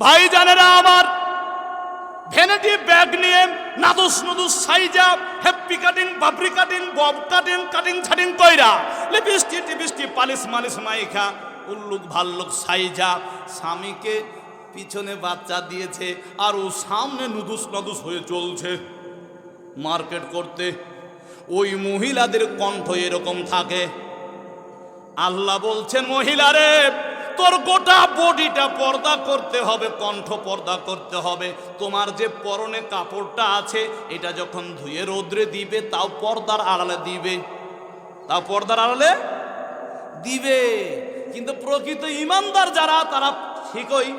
ভাই জানেরা আমার vanity bag নিয়ে নাদুস নুদুস সাইজা হ্যাপি কাটিং, বাবরি কাটিং, বব কাটিং কাটিং ছাটিং কইরা, লিপস্টিক টিপস্টিক, পালিশ মালিশ মাইখা, উল্লুক ভাল্লুক সাইজা, স্বামীকে পিছনে বাচ্চা দিয়েছে, আর ও সামনে নুদুস নাদুস হয়ে চলছে। মার্কেট করতে ওই মহিলাদের কণ্ঠ এরকম থাকে। আল্লাহ বলছেন, মহিলারে তোর গোটা বডিটা পর্দা করতে হবে, কণ্ঠ পর্দা করতে হবে। তোমার যে পরনে কাপড়টা আছে, এটা যখন ধুয়ে রোদ্রে দিবে, তাও পর্দার আড়ালে দিবে। তাও পর্দার আড়ালে দিবে। কিন্তু প্রকৃত ইমানদার যারা, তারা ঠিকই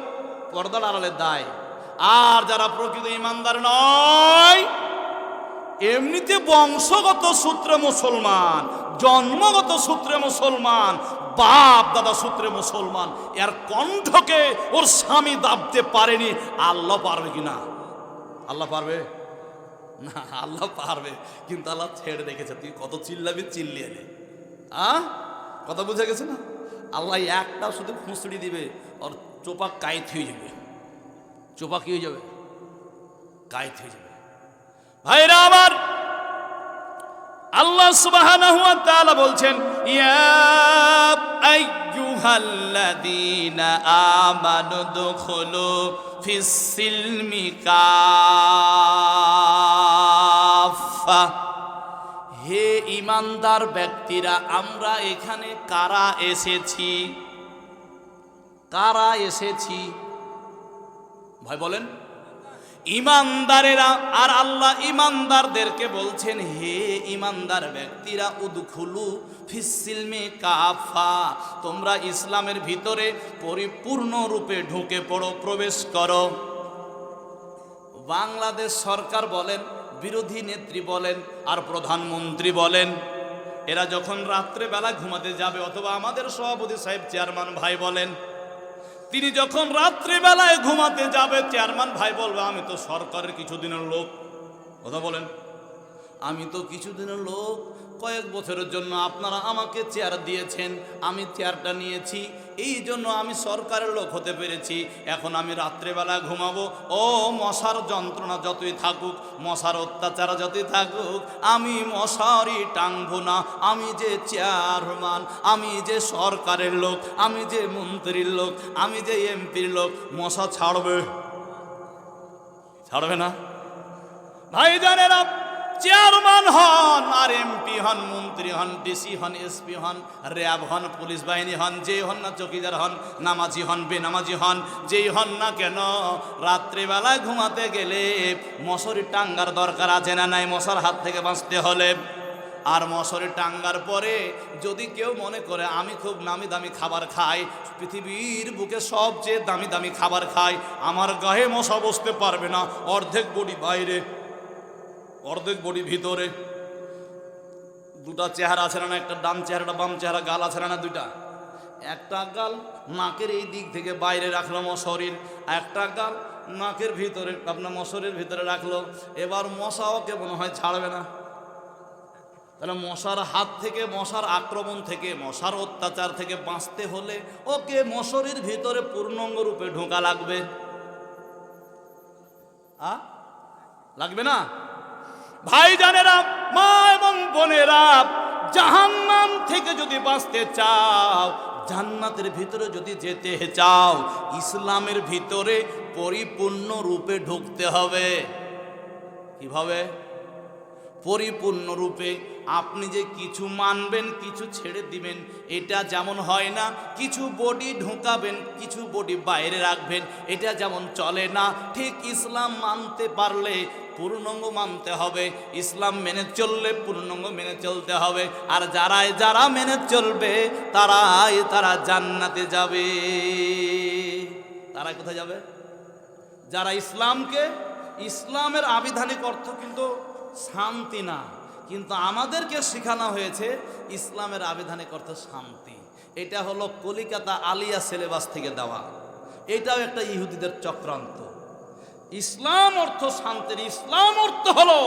পর্দার আড়ালে দেয়। আর যারা প্রকৃত ইমানদার নয় এমনিতে বংশগত সূত্রে মুসলমান, জন্মগত সূত্রে মুসলমান, বাপ দাদা সূত্রে মুসলমান, এর কণ্ঠকে ওর স্বামী দাবতে পারেনি, আল্লাহ পারবে কি না? আল্লাহ পারবে? না, আল্লাহ পারবে, কিন্তু আল্লাহ ছেড়ে রেখেছে, তুই কত চিল্লাবি, চিল্লিয়ে নে। আ? কথা বুঝে গেছে না? আল্লাহ একটা শুধু খুঁচড়ি দিবে, ওর চোপা কাইত হয়ে যাবে। চোপা কি হয়ে যাবে? কাইত হয়ে যাবে। ভাইরা আমার, আল্লাহ সুবহানাহু বলছেন হে ইমানদার ব্যক্তিরা, আমরা এখানে কারা এসেছি? কারা এসেছি? ভাই বলেন। ইমানদারেরা আর আল্লাহ ইমানদারদেরকে বলছেন, হে ইমানদার ব্যক্তিরা, উদখুলু ফিসিলমে কাফা। তোমরা ইসলামের ভিতরে পরিপূর্ণ রূপে ঢুকে পড়ো, প্রবেশ করো। বাংলাদেশ সরকার বলেন, বিরোধী নেত্রী বলেন, আর প্রধানমন্ত্রী বলেন, এরা যখন রাত্রেবেলা ঘুমাতে যাবে, অথবা আমাদের সভাপতি সাহেব, চেয়ারম্যান ভাই বলেন তিনি যখন রাত্রিবেলায় ঘুমাতে যাবে, চেয়ারম্যান ভাই বলবে, আমি তো সরকারের কিছুদিনের লোক। কথা বলেন। আমি তো কিছুদিনের লোক কয়েক বছরের জন্য আপনারা আমাকে চেয়ার দিয়েছেন, আমি চেয়ারটা নিয়েছি, এই জন্য আমি সরকারের লোক হতে পেরেছি। এখন আমি রাত্রেবেলা ঘুমাবো। ও মশার যন্ত্রণা যতই থাকুক, মশার অত্যাচার যতই থাকুক, আমি মশারই টাঙ্গবো না। আমি যে চেয়ারম্যান, আমি যে সরকারের লোক, আমি যে মন্ত্রীর লোক, আমি যে এমপির লোক, মশা ছাড়বে? ছাড়বে না? ভাই জানেরা চেয়ারম্যান হন, আর এমপি হন, মন্ত্রী হন, ডিসি হন, এসপি হন, র্যাব হন, পুলিশ বাহিনী হন যেই হন না চকিদার হন, নামাজি হন, বেনামাজি হন, যেই হন না কেন, রাত্রিবেলায় ঘুমাতে গেলে মশারি টাঙ্গার দরকার আছে না নাই? মশার হাত থেকে বাঁচতে হলে। আর মশারি টাঙ্গার পরে যদি কেউ মনে করে, আমি খুব নামি দামি খাবার খাই, পৃথিবীর বুকে সবচেয়ে দামি দামি খাবার খাই, আমার গায়ে মশা বসতে পারবে না, অর্ধেক বডি বাইরে। অর্ধেক বডি ভিতরে। দুটা চেহারা আছে না একটা ডান চেহারাটা বাম চেহারা, গাল আছে না দুইটা? একটা গাল নাকের এই দিক থেকে বাইরে রাখল মশারির একটা গাল নাকের ভিতরে আপনার মশারির ভিতরে রাখল। এবার মশাও কে মনে হয় ছাড়বে না। তাহলে মশার হাত থেকে, মশার আক্রমণ থেকে, মশার অত্যাচার থেকে বাঁচতে হলে ওকে মশারির ভিতরে পূর্ণাঙ্গ রূপে ঢোকা লাগবে। আ? লাগবে না? ভাই জানেরা মা এবং বোনেরা, জাহান্নাম থেকে যদি বাঁচতে চাও, জান্নাতের ভিতরে যদি যেতে চাও, ইসলামের ভিতরে পরিপূর্ণ রূপে ঢুকতে হবে। কীভাবে? পরিপূর্ণ রূপে আপনি যে কিছু মানবেন, কিছু ছেড়ে দিবেন, এটা যেমন হয় না, কিছু বডি ঢুকাবেন, কিছু বডি বাইরে রাখবেন, এটা যেমন চলে না, ঠিক ইসলাম মানতে পারলে পূর্ণাঙ্গ মানতে হবে, ইসলাম মেনে চললে পূর্ণাঙ্গ মেনে চলতে হবে, আর যারাই যারা মেনে চলবে, তারাই তারা জান্নাতে যাবে। তারা কোথায় যাবে? যারা ইসলামকে, ইসলামের আবিধানিক অর্থ কিন্তু শান্তি না। কিন্তু আমাদেরকে শেখানো হয়েছে ইসলামের আবিধানিক অর্থ শান্তি। এটা হলো কলিকাতা আলিয়া সিলেবাস থেকে দেওয়া। এটাও একটা ইহুদিদের চক্রান্ত। ইসলাম অর্থ শান্তির, ইসলাম অর্থ হলো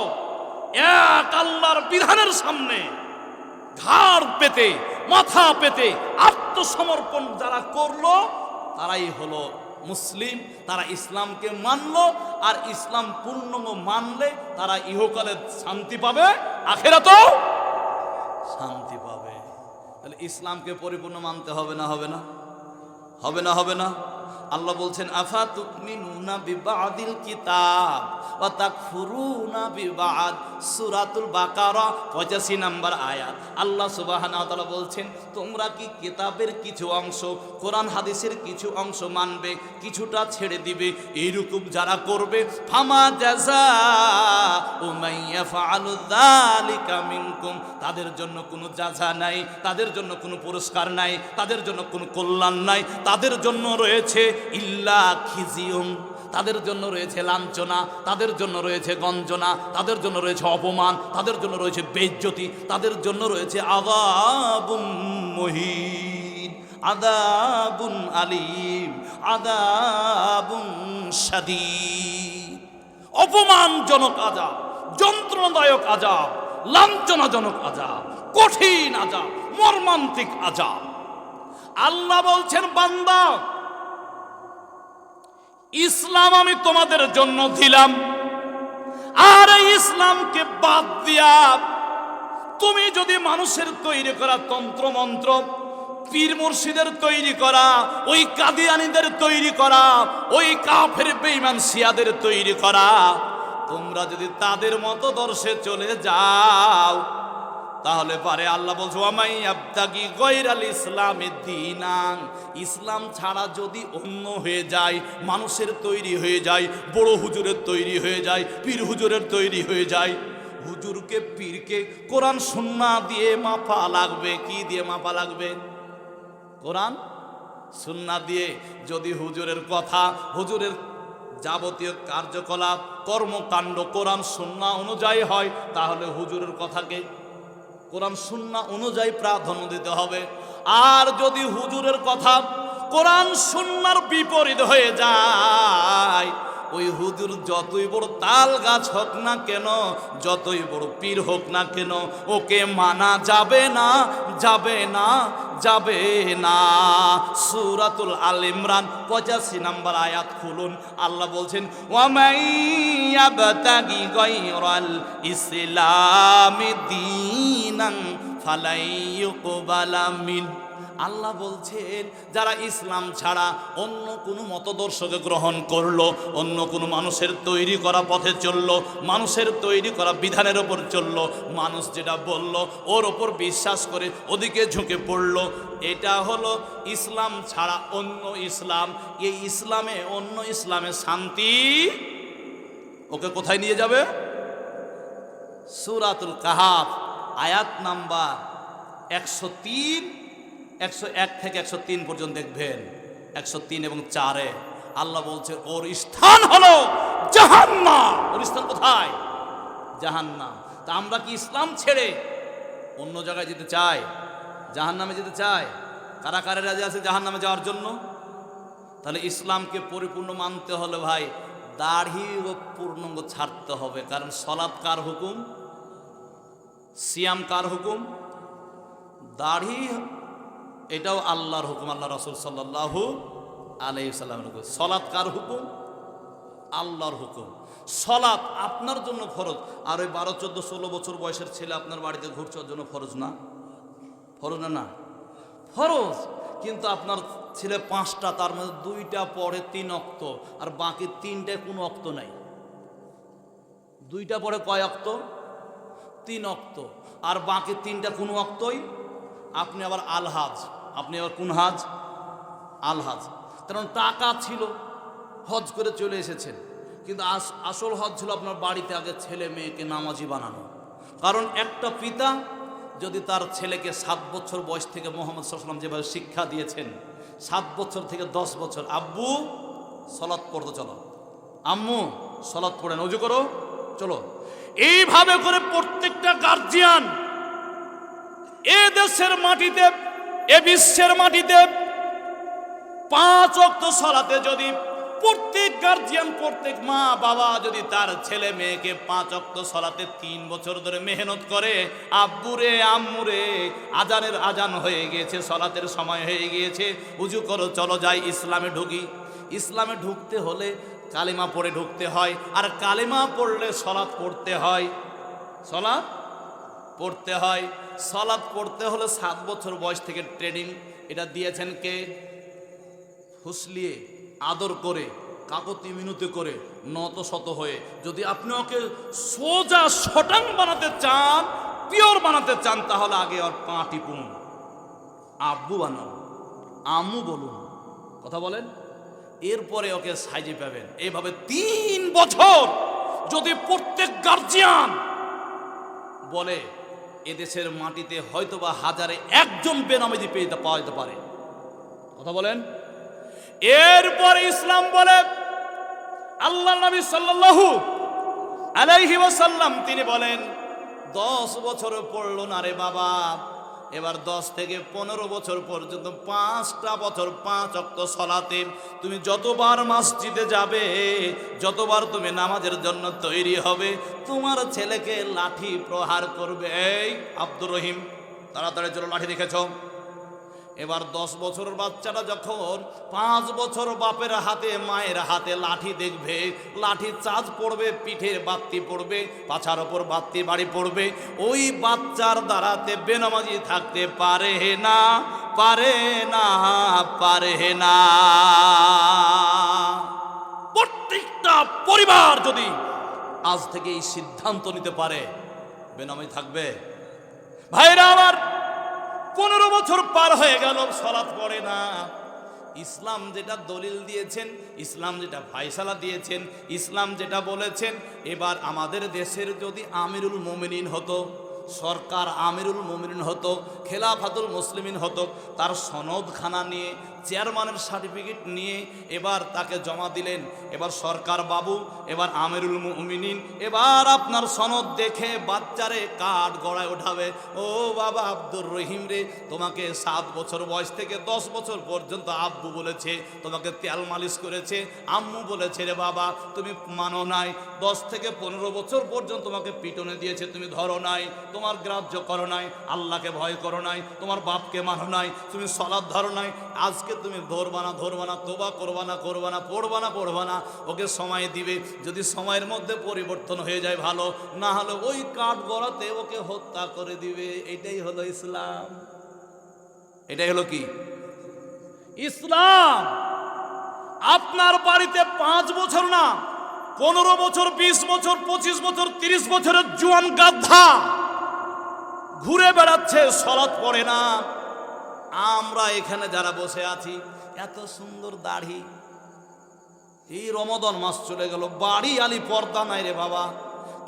এক আল্লাহর বিধানের সামনে ঘাড় পেতে, মাথা পেতে, আত্মসমর্পণ যারা করল, তারাই হলো মুসলিম, তারা ইসলামকে মানল, আর ইসলাম পূর্ণ মানলে তারা ইহকালে শান্তি পাবে আখেরা তো শান্তি পাবে। তাহলে ইসলামকে পরিপূর্ণ মানতে হবে না হবে না? হবে না হবে না? আল্লাহ বলছেন আফা তুমিনুনা বিবাদিল কিতাব ওয়া তাকফুরুনা বিবাদ? সূরাতুল বাকারা 85 নম্বর আয়াত। আল্লাহ সুবহানাহু তাআলা বলছেন, তোমরা কি কিতাবের কিছু অংশ, কোরআন হাদিসের কিছু অংশ মানবে, কিছুটা ছেড়ে দিবে? এইরকম যারা করবে, ফামা জাযা উমাইয়া ফাআলু যালিকা মিনকুম। তাদের জন্য কোনো যাজা নাই, তাদের জন্য কোনো পুরস্কার নাই, তাদের জন্য কোনো কল্যাণ নাই, তাদের জন্য রয়েছে ইল্লা খিজিউম তাদের জন্য রয়েছে লাঞ্ছনা, তাদের জন্য রয়েছে গঞ্জনা, তাদের জন্য রয়েছে অপমান, তাদের জন্য রয়েছে বেজ্জতি, তাদের জন্য রয়েছে আদাবুম মহিন আদাবুন আলিম আদাবুন শাদীদ। অপমানজনক আজাব যন্ত্রণাদায়ক আজাব লাঞ্ছনাজনক আজাব কঠিন আজাব মর্মান্তিক আজাব আল্লাহ বলছেন, বান্দা ইসলাম আমি তোমাদের জন্য দিলাম। আর এই ইসলামকে বাদ দিয়া তুমি যদি মানুষের তৈরি করা তন্ত্র মন্ত্র পীর মুর্শিদের তৈরি করা, ওই কাদিয়ানিদের তৈরি করা, ওই কাফের বেঈমান শিয়াদের তৈরি করা, তোমরা যদি তাদের মতো দর্শে চলে যাও তাহলে পারে আল্লাহ বলছো আমাই আবদাগি গৈরাল ইসলামে দিনাং। ইসলাম ছাড়া যদি অন্য হয়ে যায়, মানুষের তৈরি হয়ে যায়, বড় হুজুরের তৈরি হয়ে যায়, পীর হুজুরের তৈরি হয়ে যায়, হুজুরকে, পীরকে কোরআন সুন্না দিয়ে মাপা লাগবে, কি দিয়ে মাপা লাগবে? কোরআন সুন্না দিয়ে যদি হুজুরের কথা, হুজুরের যাবতীয় কার্যকলাপ, কর্মকাণ্ড কোরআন সুন্না অনুযায়ী হয়, তাহলে হুজুরের কথাকে কোরআন সুন্না অনুযায়ী প্রাধান্য দিতে হবে। আর যদি হুজুরের কথা কোরআন সুন্নার বিপরীত হয়ে যায়, ওই হুজুর যতই বড় তাল গাছ হোক না কেন, যতই বড় পীর হোক না কেন, ওকে মানা যাবে না যাবে না যাবে না। সুরাতুল আল ইমরান পঁচাশি নাম্বার আয়াত খুলুন। আল্লাহ বলছেন ওয়ামাইয়াবতাগি গায়রাল ইসলামি আল্লাহ বলছেন, যারা ইসলাম ছাড়া অন্য কোনো মতদর্শকে গ্রহণ করল, অন্য কোনো মানুষের তৈরি করা পথে চলল, মানুষের তৈরি করা বিধানের ওপর চলল, মানুষ যেটা বলল, ওর ওপর বিশ্বাস করে ওদিকে ঝুঁকে পড়ল। এটা হলো ইসলাম ছাড়া অন্য ইসলাম। এই ইসলামে, অন্য ইসলামে শান্তি ওকে কোথায় নিয়ে যাবে? সুরাতুল কাহাফ। আয়াত নাম্বার একশো তিন, একশো এক থেকে একশো তিন পর্যন্ত দেখবেন। একশো তিন এবং চারে আল্লাহ বলছে, ওর স্থান হলো জাহান্নাম। ওর স্থান কোথায়? জাহান্নাম। তা আমরা কি ইসলাম ছেড়ে অন্য জায়গায় যেতে চাই? জাহান্নামে যেতে চাই? কারা কারা রাজি আছে জাহান্নামে যাওয়ার জন্য? তাহলে ইসলামকে পরিপূর্ণ মানতে হলে ভাই, দাড়ি ও পূর্ণাঙ্গ ছাড়তে হবে। কারণ সলাৎ কার হুকুম? সিয়াম কার হুকুম? দাড়ি, এটাও আল্লাহর হুকুম, আল্লাহ রসুল সাল্লাহু আলাই সাল্লামের হুকুম। সলাৎ কার হুকুম? আল্লাহর হুকুম। সলাৎ আপনার জন্য ফরজ। আর ওই বারো, চোদ্দ, ষোলো বছর বয়সের ছেলে আপনার বাড়িতে ঘুরছে জন্য ফরজ না? ফরজ না না? ফরজ। কিন্তু আপনার ছেলে পাঁচটা, তার মধ্যে দুইটা পড়ে তিন অক্ত, আর বাকি তিনটায় কোনো অক্ত নাই। দুইটা পড়ে কয় অক্ত? তিন অক্ত। আর বাকি তিনটা কোনো অক্তই? আপনি আবার আলহাজ। আপনি আবার কোন হাজ? আলহাজ। কারণ টাকা ছিল, হজ করে চলে এসেছেন। কিন্তু আস- আসল হজ ছিল আপনার বাড়িতে আগে ছেলে মেয়েকে নামাজি বানানো। কারণ একটা পিতা যদি তার ছেলেকে সাত বছর বয়স থেকে মোহাম্মদ সাল্লাম যেভাবে শিক্ষা দিয়েছেন, সাত বছর থেকে দশ বছর, আব্বু, সলাৎ পড়তে চলো। আম্মু, সলাৎ পড়েন, অজু করো। চলো। এইভাবে করে প্রত্যেকটা গার্জিয়ান এ দেশের মাটিতে, এ বিশ্বের মাটিতে পাঁচ অক্ত সলাতে যদি প্রত্যেক গার্জিয়ান প্রত্যেক মা বাবা যদি তার ছেলে মেয়েকে পাঁচ অক্ত সলাতে তিন বছর ধরে মেহনত করে, আব্বুরে, আম্মুরে, আজানের আজান হয়ে গিয়েছে, সলাতের সময় হয়ে গিয়েছে, উজু করো, চলো যাই, ইসলামে ঢুকি। ইসলামে ঢুকতে হলে কালিমা পড়ে ঢুকতে হয় আর কালিমা পড়লে সলাৎ পড়তে হয়। সলাৎ পড়তে হয়। সলাৎ পড়তে হলে সাত বছর বয়স থেকে ট্রেনিং। এটা দিয়েছেন কে? ফুসলিয়ে আদর করে, কাকতি মিনতি করে, নত শত হয়ে। যদি আপনি ওকে সোজা শটাং বানাতে চান, পিওর বানাতে চান, তাহলে আগে ওর পা টিপুন। আব্বু বানান, আম্মু বলুন। কথা বলেন? এরপরে ওকে সাইজে পাবেন। এইভাবে তিন বছর যদি প্রত্যেক গার্জিয়ান বলে, এদেশের মাটিতে হয়তোবা হাজারে একজন বেনামাজি পেয়ে পাওয়া যেতে পারে। কথা বলেন। এরপরে ইসলাম বলে আল্লাহ নবী সাল্লাল্লাহু আলাইহি ওয়াসাল্লাম, তিনি বলেন, দশ বছর পড়ল না রে বাবা। এবার দশ থেকে পনেরো বছর পর্যন্ত, পাঁচটা বছর, পাঁচ অক্ত সলাতে তুমি যতবার মসজিদে যাবে, যতবার তুমি নামাজের জন্য তৈরি হবে, তোমার ছেলেকে লাঠি প্রহার করবে। এই আব্দুর রহিম, তাড়াতাড়ি চলো লাঠি দেখেছ। এবার দশ বছরের বাচ্চাটা যখন পাঁচ বছর বাপের হাতে, মায়ের হাতে লাঠি দেখবে, লাঠি চাঁদ পড়বে, পিঠের বাত্তি পড়বে, পাছার ওপর বাত্তি বাড়ি পড়বে, ওই বাচ্চার দ্বারাতে বেনামাজি থাকতে পারে না পারে না পারে না। প্রত্যেকটা পরিবার যদি আজ থেকে এই সিদ্ধান্ত নিতে পারে, বেনামাজি থাকবে। ভাইরা আমার পনেরো বছর পার হয়ে গেল, সলাৎ পড়ে না। ইসলাম যেটা দলিল দিয়েছেন, ইসলাম যেটা ফায়সালা দিয়েছেন, ইসলাম যেটা বলেছেন, এবার আমাদের দেশের যদি আমিরুল মোমিনিন হতো, সরকার আমিরুল মোমিনিন হতো, খেলাফাতুল মুসলিমিন হতো, তার সনদখানা নিয়ে চেয়ারম্যানের সার্টিফিকেট নিয়ে এবার তাকে জমা দিলেন। এবার সরকার বাবু, এবার আমিরুল মুমিনিন, এবার আপনার সনদ দেখে বাচ্চারে কাঠ গড়ায় ওঠাবে। ও বাবা আব্দুর রহিম রে, তোমাকে সাত বছর বয়স থেকে দশ বছর পর্যন্ত আব্বু বলেছে, তোমাকে তেল মালিশ করেছে, আম্মু বলেছে রে বাবা, তুমি মানো নাই। দশ থেকে পনেরো বছর পর্যন্ত তোমাকে পিটনে দিয়েছে, তুমি ধরো নাই। তোমার গ্রাহ্য করো নাই, আল্লাহকে ভয় করো নাই, তোমার বাপকে মানো নাই, তুমি সলাদ ধরো নাই। আজকে তুমি ধরবা না ধরবা না, তোবা করবা না করবা না, পড়বা না পড়বা না, ওকে সময় দিবে। যদি সময়ের মধ্যে পরিবর্তন হয়ে যায় ভালো, না হলে ওই কাঠ গড়াতে ওকে হত্যা করে দিবে। এটাই হলো ইসলাম। এটাই হলো কি? ইসলাম! আপনার বাড়িতে পাঁচ বছর না, পনেরো বছর, বিশ বছর, পঁচিশ বছর, তিরিশ বছরের জুয়ান গাধা ঘুরে বেড়াচ্ছে, সলাৎ পড়ে না। আমরা এখানে যারা বসে আছি, এত সুন্দর দাড়ি। এই রমদন মাস চলে গেল, বাড়ি আলি পর্দা নাই রে বাবা।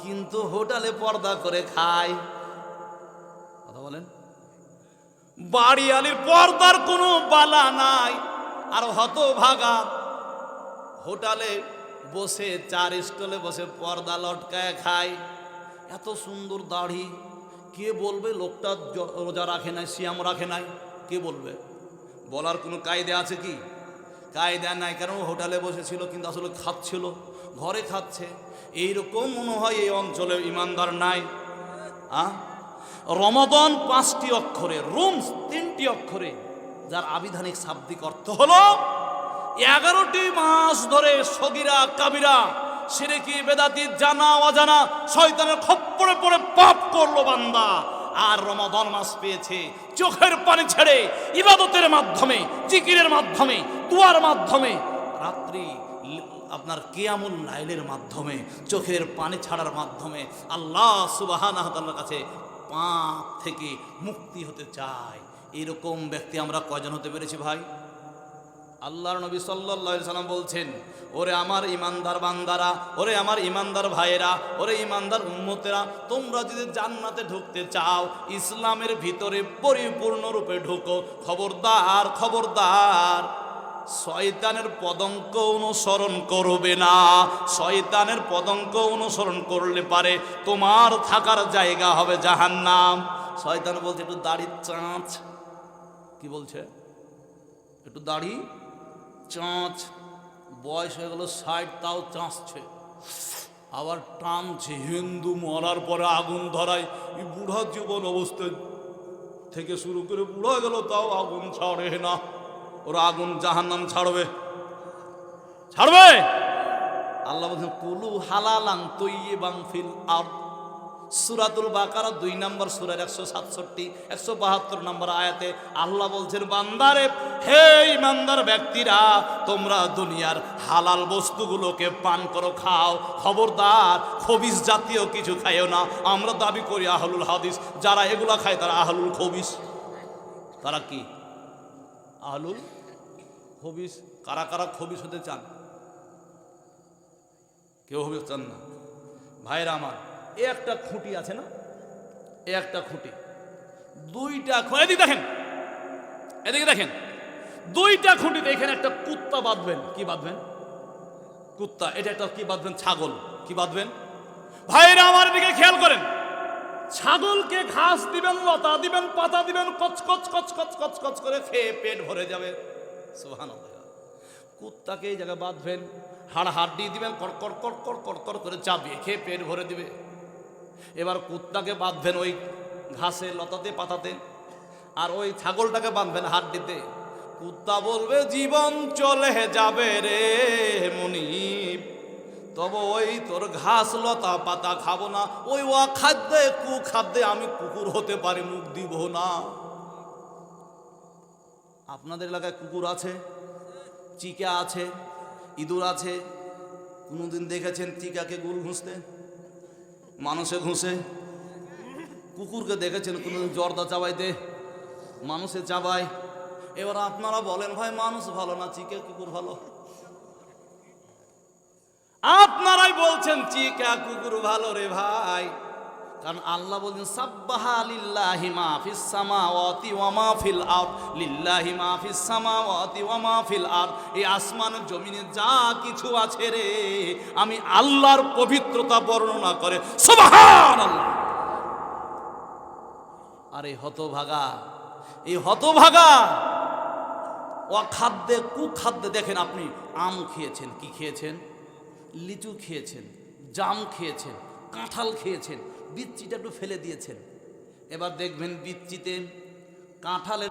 কিন্তু হোটেলে পর্দা করে খায় কথা বলেন? বাড়ি আলির পর্দার কোনো বালা নাই, আর হত ভাগা হোটেলে বসে, চার স্টলে বসে পর্দা লটকায় খায় এত সুন্দর দাড়ি। কে বলবে, লোকটা রোজা রাখে নাই, সিয়াম রাখে নাই। কে বলবে? বলার কোনো কায়দা আছে কি? কায়দা নাই, কারণ হোটেলে বসেছিল, কিন্তু আসলে খাচ্ছিল, ঘরে খাচ্ছে। এইরকম মনে হয় এই অঞ্চলে ইমানদার নাই। আ? রমদন পাঁচটি অক্ষরে, রুমস তিনটি অক্ষরে, যার আবিধানিক শাব্দিক অর্থ হলো, এগারোটি মাস ধরে সগিরা, কাবিরা, সিরেকি, বেদাতি, জানা, অজানা, শয়তানের খপ্পরে পড়ে পাপ করল বান্দা। আর রমাদান মাস পেয়েছে। চোখের পানি ছেড়ে ইবাদতের মাধ্যমে, জিকিরের মাধ্যমে, দুয়ার মাধ্যমে, রাত্রি আপনার কেয়ামুল লাইলের মাধ্যমে, চোখের পানি ছাড়ার মাধ্যমে আল্লাহ সুবাহানাহতাল্লার কাছে পাপ থেকে মুক্তি হতে চায়। এরকম ব্যক্তি আমরা কজন হতে পেরেছি ভাই? আল্লাহর নবী সাল্লাল্লাহু সাল্লাম বলছেন, ওরে আমার ইমানদার বান্দারা, ওরে আমার ইমানদার ভাইয়েরা, ওরে ইমানদার উম্মতেরা, তোমরা যদি জান্নাতে ঢুকতে চাও, ইসলামের ভিতরে পরিপূর্ণরূপে ঢুকো। খবরদার খবরদার, শয়তানের পদঙ্ক অনুসরণ করবে না। শয়তানের পদঙ্ক অনুসরণ করলে পারে তোমার থাকার জায়গা হবে জাহান্নাম। শয়তান বলছে, একটু দাড়ির চাঁচ কি বলছে? একটু দাড়ি চাঁচ, বয়স হয়ে গেল ষাট, তাও চাঁচছে। আবার টানছে, হিন্দু মরার পরে আগুন ধরায়, এই বুড়া জীবন অবস্থায় থেকে শুরু করে বুড়া গেল, তাও আগুন ছাড়ে না। ওরা আগুন জাহান্নাম ছাড়বে। ছাড়বে? আল্লাহ বলছেন, কুলু হালালাং তৈবাং ফিল আর সুরাতুল বাকারা দুই নম্বর সুরার একশো সাতষট্টি, একশো বাহাত্তর নম্বর আয়াতে আল্লাহ বলছেন, বান্দারে, হে ইমানদার ব্যক্তিরা, তোমরা দুনিয়ার হালাল বস্তুগুলোকে পান করো, খাও। খবরদার খবিস জাতীয় কিছু খাইও না। আমরা দাবি করি আহলুল হাদিস, যারা এগুলা খায় তারা আহলুল খবিস তারা কি? আহলুল খবিস কারা কারা খবিস হতে চান? কেউ হবে চান না। ভাইরা আমার একটা খুঁটি আছে না? এ একটা খুঁটি। দুইটা এদিকে দেখেন। এদিকে দেখেন। দুইটা খুঁটিতে এখানে একটা কুত্তা বাঁধবেন। কি বাঁধবেন? কুত্তা। এটা একটা কি বাঁধবেন? ছাগল। কি বাঁধবেন? ভাইরা আমার দিকে খেয়াল করেন। ছাগলকে ঘাস দিবেন, লতা দিবেন, পাতা দিবেন, কচকচ কচকচ কচ কচ কচ কচ করে খেয়ে পেট ভরে যাবে। সুহান কুত্তাকে এই জায়গায় বাঁধবেন, হাড় হাড় দিয়ে দিবেন কর কর কর করে চাপিয়ে খেয়ে পেট ভরে দিবে। এবার কুত্তাকে বাঁধবেন ওই ঘাসে লতাতে পাতাতে, আর ওই ছাগলটাকে বাঁধবেন হাড্ডিতে। কুত্তা বলবে, জীবন চলে যাবে রে মনিব, তবে ওই তোর ঘাস, লতা, পাতা খাব না। ওই ওয়া খাদ্যে কু খাদ্যে আমি কুকুর হতে পারি, মুখ দিব না। আপনাদের এলাকায় কুকুর আছে? চিকা আছে? ইঁদুর আছে? কোনোদিন দেখেছেন চিকাকে গুল ঘুষতে মানুষে ঘুষে। কুকুরকে দেখেছেন, কোনোদিন জর্দা চাবাইতে? মানুষে চাবাই এবার আপনারা বলেন, ভাই, মানুষ ভালো না চিকে কুকুর ভালো? আপনারাই বলছেন, চিকা কুকুর ভালো রে ভাই। কারণ আল্লাহ বলছেন, সাব্বাহা লিল্লাহি মা ফিস সামাওয়াতি ওয়া মা ফিল আরদ। লিল্লাহি মা ফিস সামাওয়াতি ওয়া মা ফিল আরদ। এই আসমানের জমিনে যা কিছু আছে রে, আমি আল্লাহর পবিত্রতা বর্ণনা করে, সুবহানাল্লাহ। আরে হতভাগা, এই হতভাগা, অখাদ্যে কুখাদ্যে দেখেন আপনি, আম খেয়েছেন, কি খেয়েছেন? লিচু খেয়েছেন, জাম খেয়েছেন কাঁঠাল খেয়েছেন বিচ্ছিটা একটু ফেলে দিয়েছেন। এবার দেখবেন বিচ্ছিতে কাঁঠালের